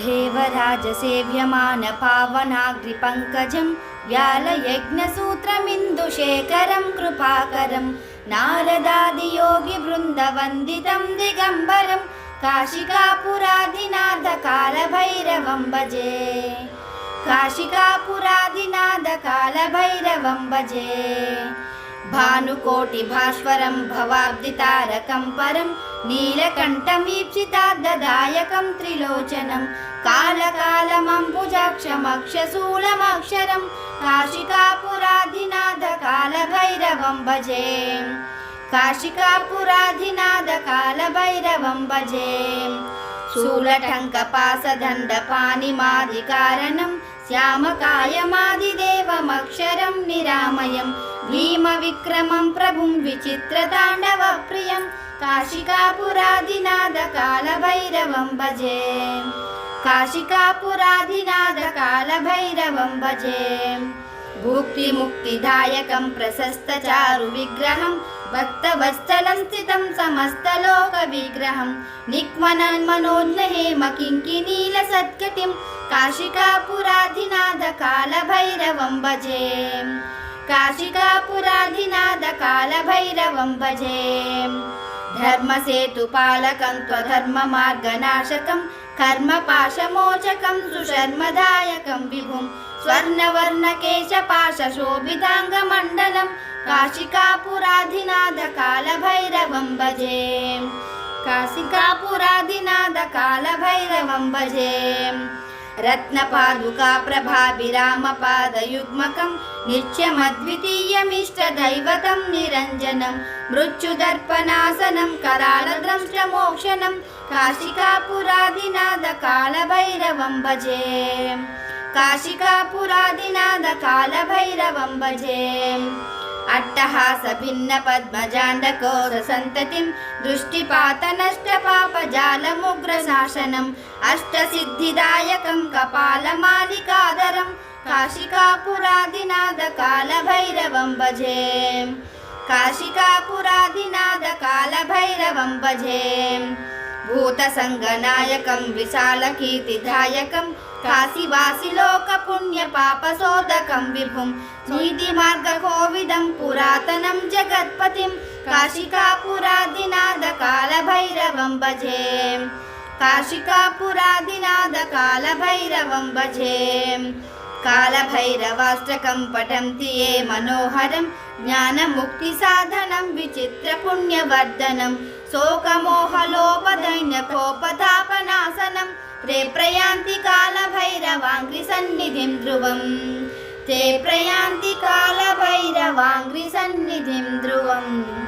देवराजसेव्यमानपावनाग्रिपङ्कजं व्यालयज्ञसूत्रमिन्दुशेखरं कृपाकरं नारदादियोगिवृन्दवन्दितं दिगम्बरं काशिकापुरादिनाथकालभैरवं भजे काशिकापुरादिनाथकालभैरवं भजे भानुकोटिभास्वरं भवाब्दितारकं परं नीलकण्ठमीप्सिताद्ददायकं त्रिलोचनं कालकालमम्बुजाक्षमक्षशूलमक्षरं काशिकापुराधिनाथकालभैरवं भजे काशिकापुराधिनाथकालभैरवं भजे शूलटङ्कपासदण्डपानिमादिकारणं श्यामकायमादिदेवमक्षरं निरामयं भीमविक्रमं प्रभुं विचित्रताण्डवप्रियं काशिकापुरादिनाथकालभैरवं भजे काशिकापुरादिनाथकालभैरवं भजे भुक्तिमुक्तिदायकं प्रशस्तचारुविग्रहं भक्तवत्सलं स्थितं समस्तलोकविग्रहं। निक्मनन्मनोज्ञहेम किङ्किनीलसत्कटिं काशिकापुराधिनाथकालभैरवं भजे। काशिकापुराधिनाथकालभैरवं भजे। धर्मसेतुपालकं त्वधर्ममार्गनाशकं कर्मपाशमोचकं सुशर्मदायकं विभुं स्वर्णवर्णकेशपाशशोभिताङ्गमण्डलं काशिकापुराधिनाथकालभैरवं भजे काशिकापुराधिनाथकालभैरवं भजे रत्नपादुका प्रभाभिरामपादयुग्मकं नित्यमद्वितीयमिष्टदैवतं निरञ्जनं मृत्युदर्पणासनं करालद्रंष्टमोक्षणं काशिकापुरादिनाथकालभैरवं भजे काशिकापुरादिनाथकालभैरवं भजे अट्टहासभिन्नपद्मजाण्डकोरसन्ततिं दृष्टिपातनष्टपापजालमुग्रशासनम् अष्टसिद्धिदायकं कपालमालिकाधरं काशिकापुरादिनाथकालभैरवं भजे काशिकापुरादिनाथकालभैरवं भजे भूतसङ्गनायकं विशालकीर्तिदायकं काशीवासिलोकपुण्यपापशोधकं विभुं नीतिमार्गकोविदं पुरातनं जगत्पतिं काशिकापुरादिनाथकालभैरवं भजे काशिकापुरादिनाथकालभैरवं भजे कालभैरवाष्टकं पठन्ति ये मनोहरं ज्ञानमुक्तिसाधनं विचित्रपुण्यवर्धनं शोकमोहलोपदैन्यकोपतापनाशनं ते प्रयान्ति कालभैरवाङ्घ्रिसन्निधिं ध्रुवम् ते प्रयान्ति कालभैरवाङ्घ्रिसन्निधिं ध्रुवम्